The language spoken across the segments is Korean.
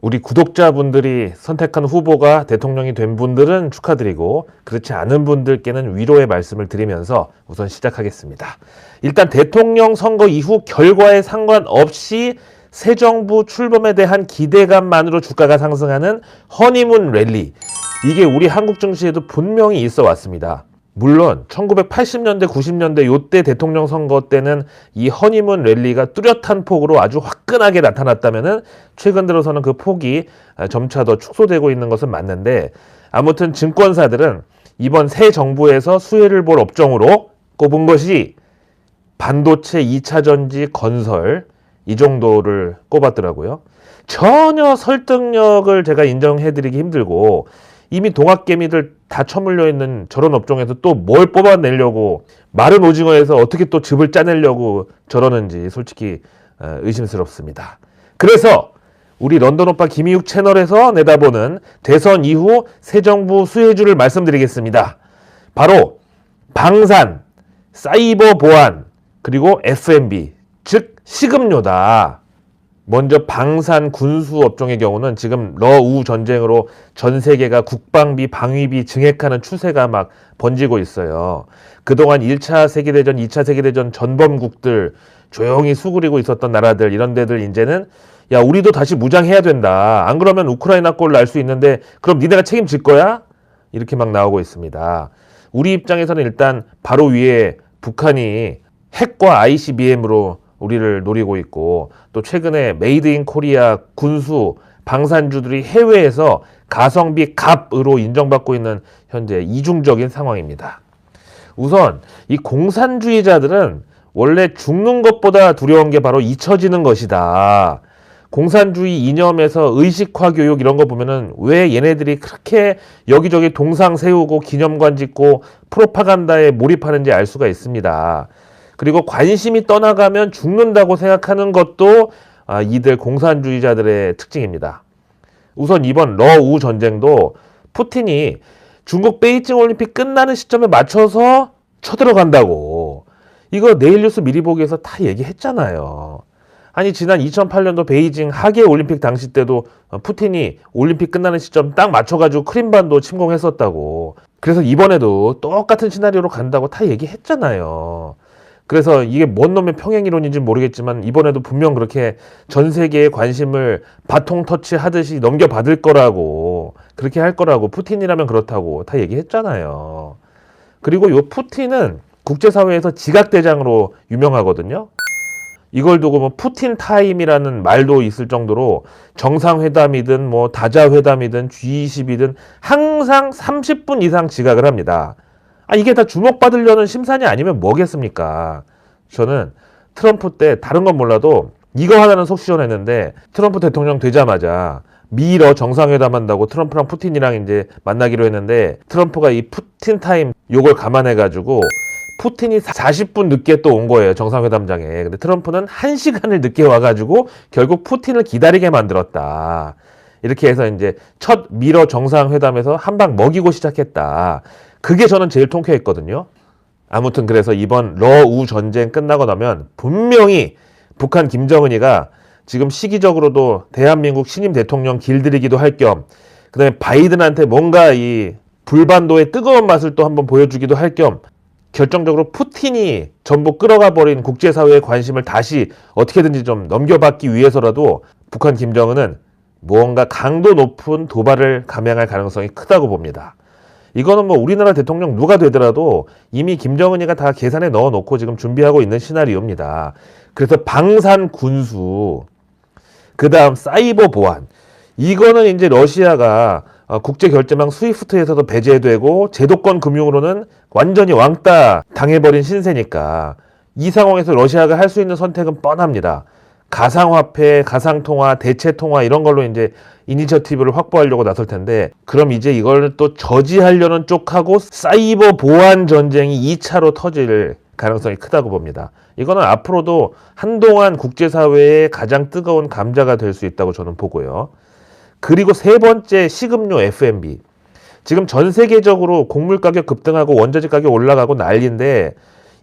우리 구독자분들이 선택한 후보가 대통령이 된 분들은 축하드리고 그렇지 않은 분들께는 위로의 말씀을 드리면서 우선 시작하겠습니다. 일단 대통령 선거 이후 결과에 상관없이 새 정부 출범에 대한 기대감만으로 주가가 상승하는 허니문 랠리. 이게 우리 한국 증시에도 분명히 있어 왔습니다. 물론 1980년대 90년대 요때 대통령 선거 때는 이 허니문 랠리가 뚜렷한 폭으로 아주 화끈하게 나타났다면은 최근 들어서는 그 폭이 아, 점차 더 축소되고 있는 것은 맞는데 아무튼 증권사들은 이번 새 정부에서 수혜를 볼 업종으로 꼽은 것이 반도체 2차 전지 건설 이 정도를 꼽았더라고요. 전혀 설득력을 제가 인정해드리기 힘들고 이미 동학개미들 다 처물려 있는 저런 업종에서 또 뭘 뽑아내려고 마른 오징어에서 어떻게 또 즙을 짜내려고 저러는지 솔직히 어, 의심스럽습니다. 그래서 우리 런던 오빠 김희욱 채널에서 내다보는 대선 이후 새 정부 수혜주를 말씀드리겠습니다. 바로 방산, 사이버 보안, 그리고 F&B, 즉 식음료다. 먼저 방산 군수 업종의 경우는 지금 러우 전쟁으로 전 세계가 국방비, 방위비 증액하는 추세가 막 번지고 있어요. 그동안 1차 세계대전, 2차 세계대전 전범국들 조용히 수그리고 있었던 나라들 이런 데들 이제는 야, 우리도 다시 무장해야 된다. 안 그러면 우크라이나 꼴 날 수 있는데 그럼 니네가 책임질 거야? 이렇게 막 나오고 있습니다. 우리 입장에서는 일단 바로 위에 북한이 핵과 ICBM으로 우리를 노리고 있고 또 최근에 메이드 인 코리아 군수 방산주들이 해외에서 가성비 갑으로 인정받고 있는 현재 이중적인 상황입니다. 우선 이 공산주의자들은 원래 죽는 것보다 두려운 게 바로 잊혀지는 것이다. 공산주의 이념에서 의식화 교육 이런 거 보면은 왜 얘네들이 그렇게 여기저기 동상 세우고 기념관 짓고 프로파간다에 몰입하는지 알 수가 있습니다. 그리고 관심이 떠나가면 죽는다고 생각하는 것도 아, 이들 공산주의자들의 특징입니다. 우선 이번 러우 전쟁도 푸틴이 중국 베이징 올림픽 끝나는 시점에 맞춰서 쳐들어간다고. 이거 내일 뉴스 미리 보기에서 다 얘기했잖아요. 아니 지난 2008년도 베이징 하계 올림픽 당시 때도 어, 푸틴이 올림픽 끝나는 시점 딱 맞춰가지고 크림반도 침공했었다고. 그래서 이번에도 똑같은 시나리오로 간다고 다 얘기했잖아요. 그래서 이게 뭔 놈의 평행이론인지 모르겠지만 이번에도 분명 그렇게 전 세계의 관심을 바통 터치 하듯이 넘겨받을 거라고 그렇게 할 거라고 푸틴이라면 그렇다고 다 얘기했잖아요. 그리고 요 푸틴은 국제사회에서 지각대장으로 유명하거든요. 이걸 두고 뭐 푸틴 타임이라는 말도 있을 정도로 정상회담이든 뭐 다자회담이든 G20이든 항상 30분 이상 지각을 합니다. 아, 이게 다 주목받으려는 심산이 아니면 뭐겠습니까? 저는 트럼프 때 다른 건 몰라도 이거 하나는 속 시원했는데 트럼프 대통령 되자마자 미러 정상회담 한다고 트럼프랑 푸틴이랑 이제 만나기로 했는데 트럼프가 이 푸틴 타임 요걸 감안해 가지고 푸틴이 40분 늦게 또 온 거예요 정상회담장에 근데 트럼프는 1시간을 늦게 와가지고 결국 푸틴을 기다리게 만들었다 이렇게 해서 이제 첫 미러 정상회담에서 한 방 먹이고 시작했다 그게 저는 제일 통쾌했거든요. 아무튼 그래서 이번 러우 전쟁 끝나고 나면 분명히 북한 김정은이가 지금 시기적으로도 대한민국 신임 대통령 길들이기도 할 겸 그다음에 바이든한테 뭔가 이 불반도의 뜨거운 맛을 또 한번 보여주기도 할 겸 결정적으로 푸틴이 전부 끌어가 버린 국제사회의 관심을 다시 어떻게든지 좀 넘겨받기 위해서라도 북한 김정은은 무언가 강도 높은 도발을 감행할 가능성이 크다고 봅니다. 이거는 뭐 우리나라 대통령 누가 되더라도 이미 김정은이가 다 계산에 넣어 놓고 지금 준비하고 있는 시나리오입니다. 그래서 방산 군수, 그 다음 사이버 보안. 이거는 이제 러시아가 어, 국제 결제망 스위프트에서도 배제되고 제도권 금융으로는 완전히 왕따 당해버린 신세니까 이 상황에서 러시아가 할 수 있는 선택은 뻔합니다. 가상화폐, 가상통화, 대체통화 이런 걸로 이제 이니셔티브를 확보하려고 나설 텐데 그럼 이제 이걸 또 저지하려는 쪽하고 사이버 보안 전쟁이 2차로 터질 가능성이 크다고 봅니다. 이거는 앞으로도 한동안 국제사회의 가장 뜨거운 감자가 될 수 있다고 저는 보고요. 그리고 세 번째 식음료 F&B. 지금 전 세계적으로 곡물 가격 급등하고 원자재 가격 올라가고 난리인데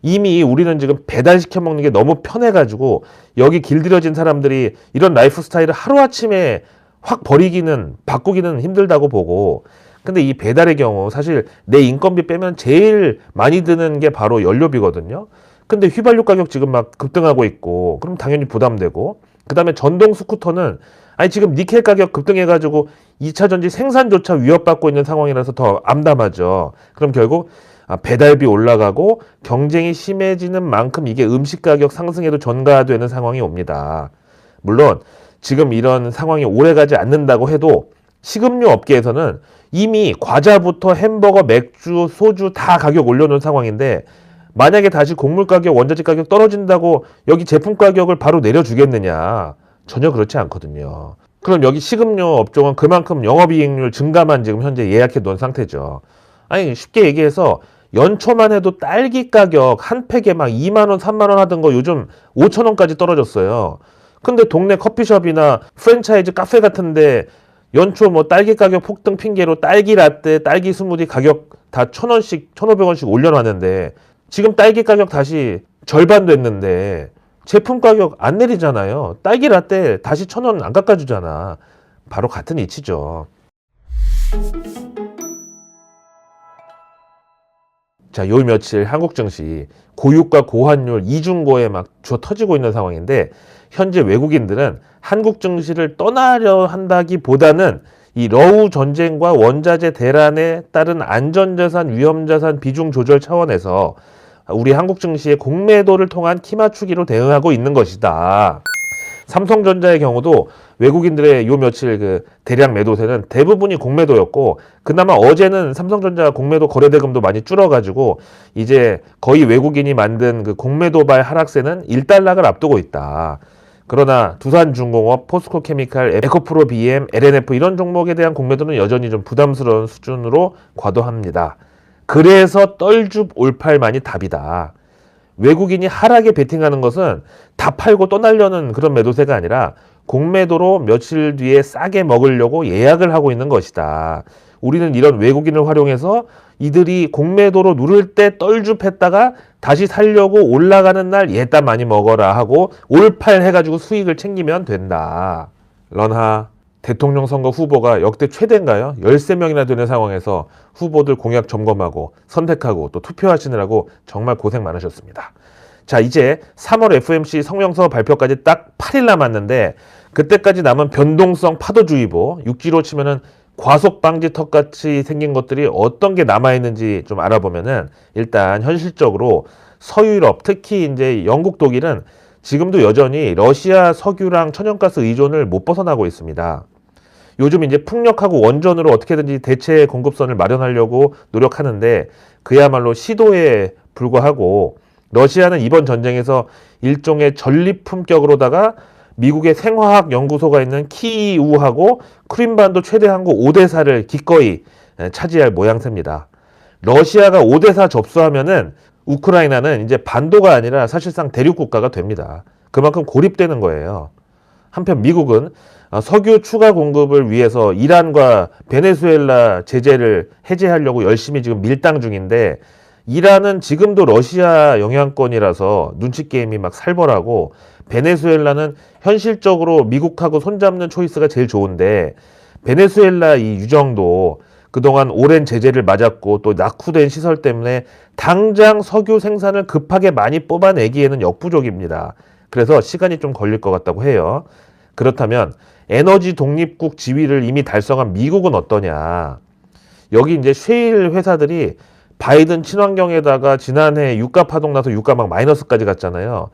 이미 우리는 지금 배달시켜 먹는 게 너무 편해가지고 여기 길들여진 사람들이 이런 라이프 스타일을 하루아침에 확 버리기는 바꾸기는 힘들다고 보고 근데 이 배달의 경우 사실 내 인건비 빼면 제일 많이 드는 게 바로 연료비거든요. 근데 휘발유 가격 지금 막 급등하고 있고 그럼 당연히 부담되고 그다음에 전동 스쿠터는 아니 지금 니켈 가격 급등해가지고 2차 전지 생산조차 위협받고 있는 상황이라서 더 암담하죠. 그럼 결국 아, 배달비 올라가고 경쟁이 심해지는 만큼 이게 음식 가격 상승에도 전가되는 상황이 옵니다. 물론 지금 이런 상황이 오래가지 않는다고 해도 식음료 업계에서는 이미 과자부터 햄버거, 맥주, 소주 다 가격 올려놓은 상황인데 만약에 다시 곡물 가격, 원자재 가격 떨어진다고 여기 제품 가격을 바로 내려주겠느냐? 전혀 그렇지 않거든요. 그럼 여기 식음료 업종은 그만큼 영업이익률 증가만 지금 현재 예약해 놓은 상태죠. 아니 쉽게 얘기해서 연초만 해도 딸기 가격 한 팩에 막 2만 원, 3만 원 하던 거 요즘 5천 원까지 떨어졌어요. 근데 동네 커피숍이나 프랜차이즈 카페 같은데 연초 뭐 딸기 가격 폭등 핑계로 딸기 라떼, 딸기 스무디 가격 다 천 원씩, 천오백 원씩 올려놨는데 지금 딸기 가격 다시 절반 됐는데 제품 가격 안 내리잖아요. 딸기 라떼 다시 천 원 안 깎아주잖아. 바로 같은 이치죠. 자, 요 며칠 한국 증시 고유가 고환율 이중고에 막 주어 터지고 있는 상황인데 현재 외국인들은 한국 증시를 떠나려 한다기보다는 이 러우 전쟁과 원자재 대란에 따른 안전자산, 위험자산 비중 조절 차원에서 우리 한국 증시의 공매도를 통한 키 맞추기로 대응하고 있는 것이다. 삼성전자의 경우도 외국인들의 요 며칠 그 대량 매도세는 대부분이 공매도였고 그나마 어제는 삼성전자 공매도 거래대금도 많이 줄어가지고 이제 거의 외국인이 만든 그 공매도발 하락세는 일단락을 앞두고 있다. 그러나 두산중공업, 포스코케미칼, 에코프로 BM, LNF 이런 종목에 대한 공매도는 여전히 좀 부담스러운 수준으로 과도합니다. 그래서 떨줍 올팔만이 답이다. 외국인이 하락에 베팅하는 것은 다 팔고 떠나려는 그런 매도세가 아니라 공매도로 며칠 뒤에 싸게 먹으려고 예약을 하고 있는 것이다. 우리는 이런 외국인을 활용해서 이들이 공매도로 누를 때 떨줍했다가 다시 살려고 올라가는 날 예따 많이 먹어라 하고 올팔 해가지고 수익을 챙기면 된다. 런하 대통령 선거 후보가 역대 최대인가요? 13명이나 되는 상황에서 후보들 공약 점검하고 선택하고 또 투표하시느라고 정말 고생 많으셨습니다. 자, 이제 3월 FMC 성명서 발표까지 딱 8일 남았는데 그때까지 남은 변동성 파도주의보 육지로 치면은 과속 방지턱 같이 생긴 것들이 어떤 게 남아 있는지 좀 알아보면은 일단 현실적으로 서유럽 특히 이제 영국 독일은 지금도 여전히 러시아 석유랑 천연가스 의존을 못 벗어나고 있습니다. 요즘 이제 풍력하고 원전으로 어떻게든지 대체 공급선을 마련하려고 노력하는데 그야말로 시도에 불과하고 러시아는 이번 전쟁에서 일종의 전리품격으로다가 미국의 생화학 연구소가 있는 키이우하고 크림반도 최대 항구 오데사를 기꺼이 차지할 모양새입니다. 러시아가 오데사 접수하면은 우크라이나는 이제 반도가 아니라 사실상 대륙 국가가 됩니다. 그만큼 고립되는 거예요. 한편 미국은 어, 석유 추가 공급을 위해서 이란과 베네수엘라 제재를 해제하려고 열심히 지금 밀당 중인데 이란은 지금도 러시아 영향권이라서 눈치 게임이 막 살벌하고 베네수엘라는 현실적으로 미국하고 손잡는 초이스가 제일 좋은데 베네수엘라 이 유정도 그동안 오랜 제재를 맞았고 또 낙후된 시설 때문에 당장 석유 생산을 급하게 많이 뽑아내기에는 역부족입니다. 그래서 시간이 좀 걸릴 것 같다고 해요. 그렇다면 에너지 독립국 지위를 이미 달성한 미국은 어떠냐? 여기 이제 쉐일 회사들이 바이든 친환경에다가 지난해 유가 파동 나서 유가 막 마이너스까지 갔잖아요.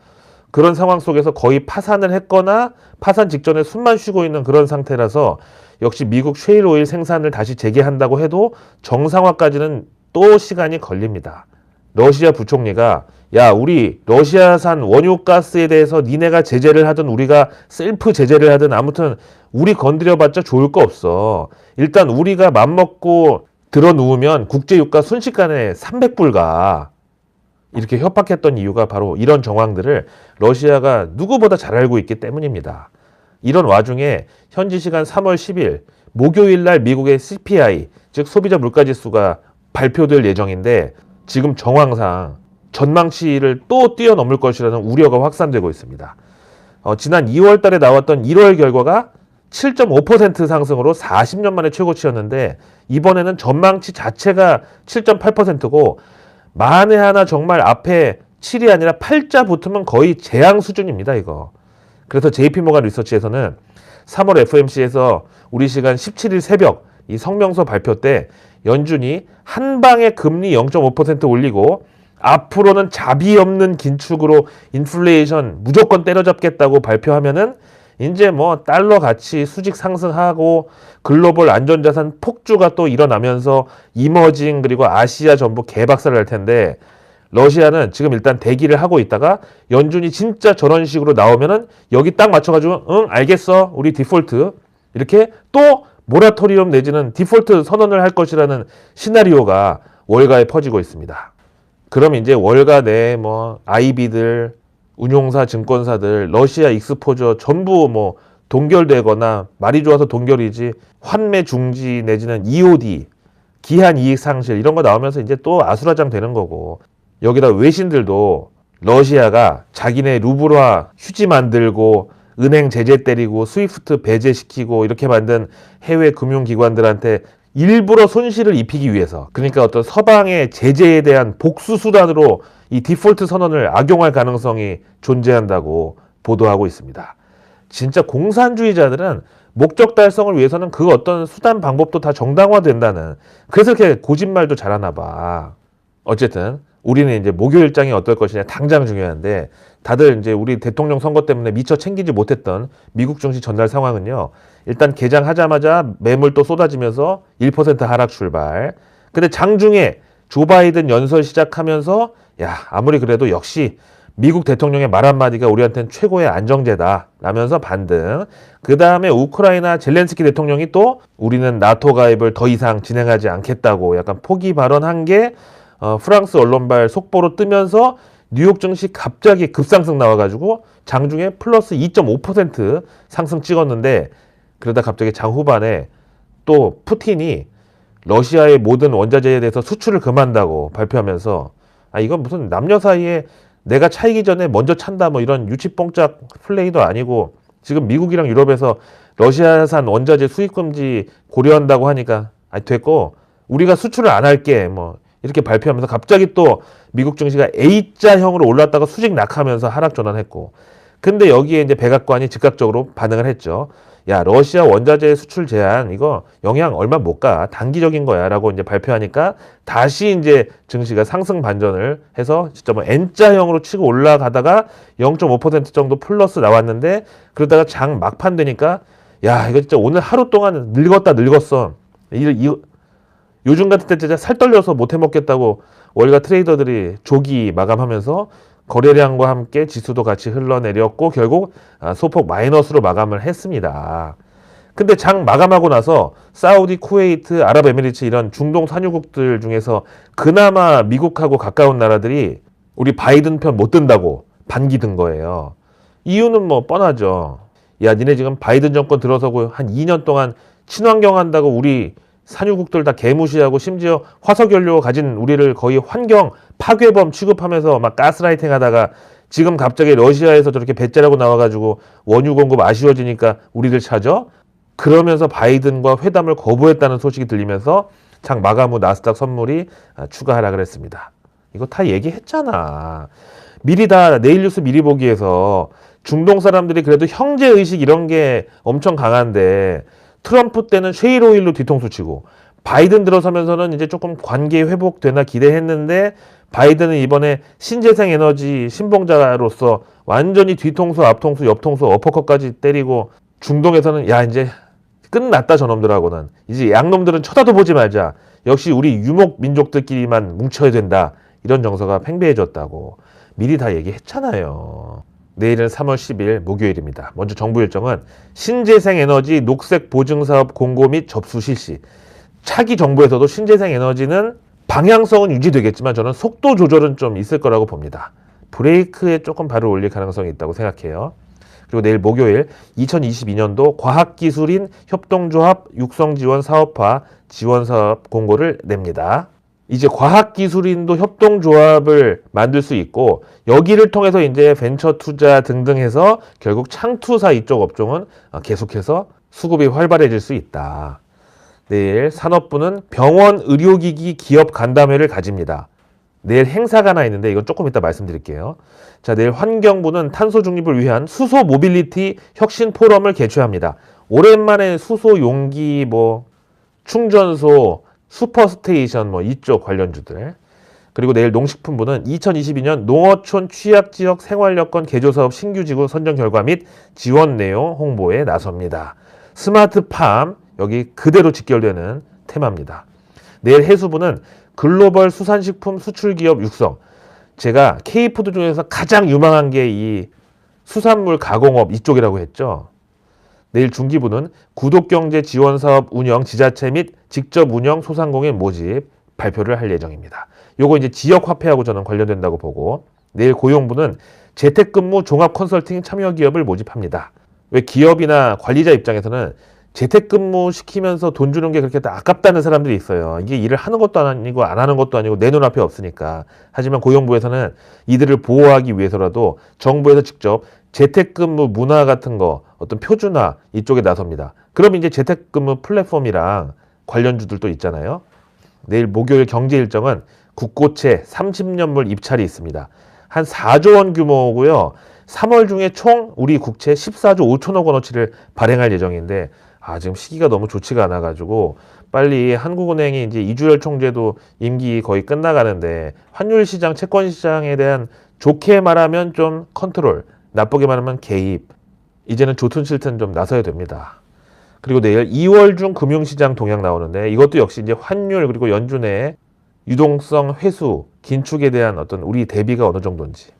그런 상황 속에서 거의 파산을 했거나 파산 직전에 숨만 쉬고 있는 그런 상태라서 역시 미국 쉐일 오일 생산을 다시 재개한다고 해도 정상화까지는 또 시간이 걸립니다. 러시아 부총리가 야 우리 러시아산 원유가스에 대해서 니네가 제재를 하든 우리가 셀프 제재를 하든 아무튼 우리 건드려봤자 좋을 거 없어. 일단 우리가 맘먹고 들어 누우면 국제유가 순식간에 300불가. 이렇게 협박했던 이유가 바로 이런 정황들을 러시아가 누구보다 잘 알고 있기 때문입니다. 이런 와중에 현지 시간 3월 10일 목요일 날 미국의 CPI 즉 소비자 물가 지수가 발표될 예정인데 지금 정황상 전망치를 또 뛰어넘을 것이라는 우려가 확산되고 있습니다. 어, 지난 2월 달에 나왔던 1월 결과가 7.5% 상승으로 40년 만에 최고치였는데 이번에는 전망치 자체가 7.8%고 만에 하나 정말 앞에 7이 아니라 8자 붙으면 거의 재앙 수준입니다, 이거. 그래서 JP모간 리서치에서는 3월 FMC에서 우리 시간 17일 새벽 이 성명서 발표 때 연준이 한 방에 금리 0.5% 올리고 앞으로는 자비 없는 긴축으로 인플레이션 무조건 때려잡겠다고 발표하면은 이제 뭐 달러 가치 수직 상승하고 글로벌 안전자산 폭주가 또 일어나면서 이머징 그리고 아시아 전부 개박살을 날 텐데 러시아는 지금 일단 대기를 하고 있다가 연준이 진짜 저런 식으로 나오면은 여기 딱 맞춰가지고 응 알겠어 우리 디폴트. 이렇게 또 모라토리엄 내지는 디폴트 선언을 할 것이라는 시나리오가 월가에 퍼지고 있습니다. 그럼 이제 월가 내뭐 아이비들 운용사 증권사들 러시아 익스포저 전부 뭐 동결되거나 말이 좋아서 동결이지 환매 중지 내지는 EOD 기한 이익 상실 이런 거 나오면서 이제 또 아수라장 되는 거고 여기다 외신들도 러시아가 자기네 루블화 휴지 만들고 은행 제재 때리고 스위프트 배제시키고 이렇게 만든 해외 금융기관들한테 일부러 손실을 입히기 위해서 그러니까 어떤 서방의 제재에 대한 복수 수단으로 이 디폴트 선언을 악용할 가능성이 존재한다고 보도하고 있습니다. 진짜 공산주의자들은 목적 달성을 위해서는 그 어떤 수단 방법도 다 정당화된다는 그래서 이렇게 고집말도 잘하나 봐. 어쨌든 우리는 이제 목요일장이 어떨 것이냐 당장 중요한데 다들 이제 우리 대통령 선거 때문에 미처 챙기지 못했던 미국 증시 전날 상황은요. 일단 개장하자마자 매물 또 쏟아지면서 1% 하락 출발. 근데 장중에 조 바이든 연설 시작하면서 야 아무리 그래도 역시 미국 대통령의 말 한마디가 우리한테는 최고의 안정제다 라면서 반등. 그 다음에 우크라이나 젤렌스키 대통령이 또 우리는 나토 가입을 더 이상 진행하지 않겠다고 약간 포기 발언한 게 어, 프랑스 언론발 속보로 뜨면서 뉴욕 증시 갑자기 급상승 나와가지고 장중에 플러스 2.5% 상승 찍었는데 그러다 갑자기 장 후반에 또 푸틴이 러시아의 모든 원자재에 대해서 수출을 금한다고 발표하면서 아 이건 무슨 남녀 사이에 내가 차이기 전에 먼저 찬다 뭐 이런 유치뽕짝 플레이도 아니고 지금 미국이랑 유럽에서 러시아산 원자재 수입 금지 고려한다고 하니까 아 됐고 우리가 수출을 안 할게 뭐 이렇게 발표하면서 갑자기 또 미국 증시가 A자형으로 올랐다가 수직 낙하면서 하락 전환했고 근데 여기에 이제 백악관이 즉각적으로 반응을 했죠. 야 러시아 원자재 수출 제한 이거 영향 얼마 못 가 단기적인 거야라고 이제 발표하니까 다시 이제 증시가 상승 반전을 해서 진짜 뭐 N자형으로 치고 올라가다가 0.5% 정도 플러스 나왔는데 그러다가 장 막판 되니까 야 이거 진짜 오늘 하루 동안 늙었다 늙었어 이, 이 요즘 같은 때 진짜 살 떨려서 못 해먹겠다고 월가 트레이더들이 조기 마감하면서 거래량과 함께 지수도 같이 흘러내렸고 결국 아, 소폭 마이너스로 마감을 했습니다. 근데 장 마감하고 나서 사우디, 쿠웨이트, 아랍에미리트 이런 중동 산유국들 중에서 그나마 미국하고 가까운 나라들이 우리 바이든 편 못 든다고 반기 든 거예요. 이유는 뭐 뻔하죠. 야, 니네 지금 바이든 정권 들어서고 한 2년 동안 친환경 한다고 우리 산유국들 다 개무시하고 심지어 화석연료 가진 우리를 거의 환경 파괴범 취급하면서 막 가스라이팅 하다가 지금 갑자기 러시아에서 저렇게 배째라고 나와가지고 원유 공급 아쉬워지니까 우리들 찾아? 그러면서 바이든과 회담을 거부했다는 소식이 들리면서 장 마감 후 나스닥 선물이 아, 추가 하락을 했습니다. 이거 다 얘기했잖아. 미리 다 내일 뉴스 미리 보기에서 중동 사람들이 그래도 형제 의식 이런 게 엄청 강한데 트럼프 때는 쉐일 오일로 뒤통수 치고 바이든 들어서면서는 이제 조금 관계 회복되나 기대했는데 바이든은 이번에 신재생 에너지 신봉자로서 완전히 뒤통수, 앞통수, 옆통수, 어퍼컷까지 때리고 중동에서는 야 이제 끝났다 저놈들하고는 이제 양놈들은 쳐다도 보지 말자. 역시 우리 유목 민족들끼리만 뭉쳐야 된다. 이런 정서가 팽배해졌다고 미리 다 얘기했잖아요. 내일은 3월 10일 목요일입니다. 먼저 정부 일정은 신재생 에너지 녹색 보증 사업 공고 및 접수 실시. 차기 정부에서도 신재생 에너지는 방향성은 유지되겠지만 저는 속도 조절은 좀 있을 거라고 봅니다. 브레이크에 조금 발을 올릴 가능성이 있다고 생각해요. 그리고 내일 목요일 2022년도 과학기술인 협동조합 육성지원 사업화 지원 사업 공고를 냅니다. 이제 과학기술인도 협동조합을 만들 수 있고 여기를 통해서 이제 벤처 투자 등등 해서 결국 창투사 이쪽 업종은 어, 계속해서 수급이 활발해질 수 있다. 내일 산업부는 병원 의료기기 기업 간담회를 가집니다. 내일 행사가 하나 있는데 이건 조금 이따 말씀드릴게요. 자, 내일 환경부는 탄소 중립을 위한 수소 모빌리티 혁신 포럼을 개최합니다. 오랜만에 수소 용기 뭐 충전소, 슈퍼스테이션 뭐 이쪽 관련주들. 그리고 내일 농식품부는 2022년 농어촌 취약지역 생활여건 개조사업 신규지구 선정 결과 및 지원 내용 홍보에 나섭니다. 스마트팜 여기 그대로 직결되는 테마입니다. 내일 해수부는 글로벌 수산식품 수출기업 육성. 제가 K푸드 중에서 가장 유망한 게 이 수산물 가공업 이쪽이라고 했죠. 내일 중기부는 구독경제 지원사업 운영 지자체 및 직접 운영 소상공인 모집 발표를 할 예정입니다. 요거 이제 지역 화폐하고 저는 관련된다고 보고 내일 고용부는 재택근무 종합 컨설팅 참여 기업을 모집합니다. 왜 기업이나 관리자 입장에서는 재택근무 시키면서 돈 주는 게 그렇게 아깝다는 사람들이 있어요. 이게 일을 하는 것도 아니고 안 하는 것도 아니고 내 눈앞에 없으니까. 하지만 고용부에서는 이들을 보호하기 위해서라도 정부에서 직접 재택근무 문화 같은 거 어떤 표준화 이쪽에 나섭니다. 그럼 이제 재택근무 플랫폼이랑 관련주들도 있잖아요. 내일 목요일 경제 일정은 국고채 30년물 입찰이 있습니다. 한 4조 원 규모고요. 3월 중에 총 우리 국채 14조 5천억 원어치를 발행할 예정인데 아 지금 시기가 너무 좋지가 않아 가지고 빨리 한국은행이 이제 이주열 총재도 임기 거의 끝나가는데 환율 시장, 채권 시장에 대한 좋게 말하면 좀 컨트롤, 나쁘게 말하면 개입. 이제는 좋든 싫든 좀 나서야 됩니다. 그리고 내일 2월 중 금융시장 동향 나오는데 이것도 역시 이제 환율 그리고 연준의 유동성 회수, 긴축에 대한 어떤 우리 대비가 어느 정도인지.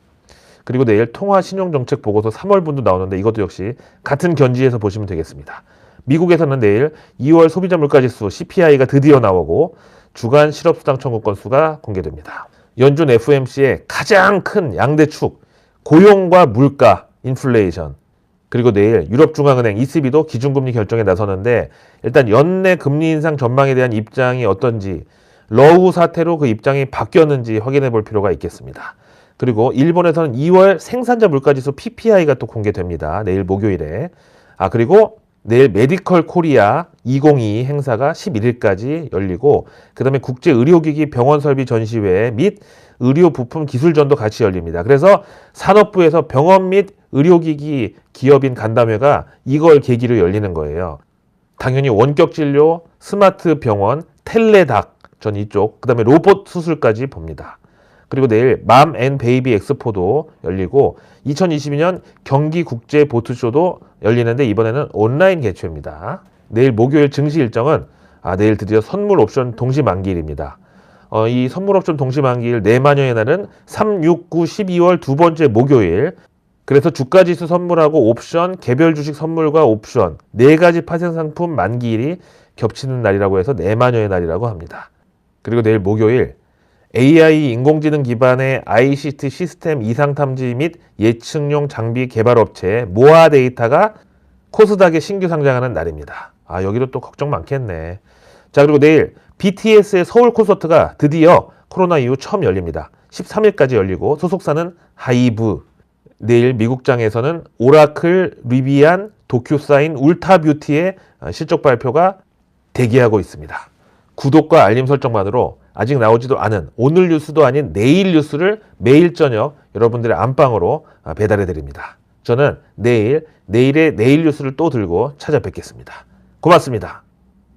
그리고 내일 통화 신용 정책 보고서 3월 분도 나오는데 이것도 역시 같은 견지에서 보시면 되겠습니다. 미국에서는 내일 2월 소비자 물가 지수 CPI가 드디어 나오고 주간 실업수당 청구 건수가 공개됩니다. 연준 FMC의 가장 큰 양대축 고용과 물가, 인플레이션 그리고 내일 유럽중앙은행 ECB도 기준금리 결정에 나서는데 일단 연내 금리 인상 전망에 대한 입장이 어떤지 러우 사태로 그 입장이 바뀌었는지 확인해 볼 필요가 있겠습니다. 그리고 일본에서는 2월 생산자 물가지수 PPI가 또 공개됩니다. 내일 목요일에. 아, 그리고 내일 메디컬 코리아 2022 행사가 11일까지 열리고 그다음에 국제 의료기기 병원 설비 전시회 및 의료 부품 기술전도 같이 열립니다. 그래서 산업부에서 병원 및 의료기기 기업인 간담회가 이걸 계기로 열리는 거예요. 당연히 원격 진료, 스마트 병원, 텔레닥 전 이쪽, 그다음에 로봇 수술까지 봅니다. 그리고 내일 맘 앤 베이비 엑스포도 열리고 2022년 경기 국제 보트쇼도 열리는데 이번에는 온라인 개최입니다. 내일 목요일 증시 일정은 아 내일 드디어 선물 옵션 동시 만기일입니다. 어, 이 선물 옵션 동시 만기일 내마녀의 날은 3, 6, 9, 12월 두 번째 목요일. 그래서 주가 지수 선물하고 옵션, 개별 주식 선물과 옵션 네 가지 파생 상품 만기일이 겹치는 날이라고 해서 내마녀의 날이라고 합니다. 그리고 내일 목요일 AI 인공지능 기반의 ICT 시스템 이상 탐지 및 예측용 장비 개발 업체 모아 데이터가 코스닥에 신규 상장하는 날입니다. 아, 여기도 또 걱정 많겠네. 자, 그리고 내일 BTS의 서울 콘서트가 드디어 코로나 이후 처음 열립니다. 13일까지 열리고 소속사는 하이브. 내일 미국장에서는 오라클, 리비안, 도큐사인, 울타뷰티의 실적 발표가 대기하고 있습니다. 구독과 알림 설정만으로 아직 나오지도 않은 오늘 뉴스도 아닌 내일 뉴스를 매일 저녁 여러분들의 안방으로 배달해 드립니다. 저는 내일, 내일의 내일 뉴스를 또 들고 찾아뵙겠습니다. 고맙습니다.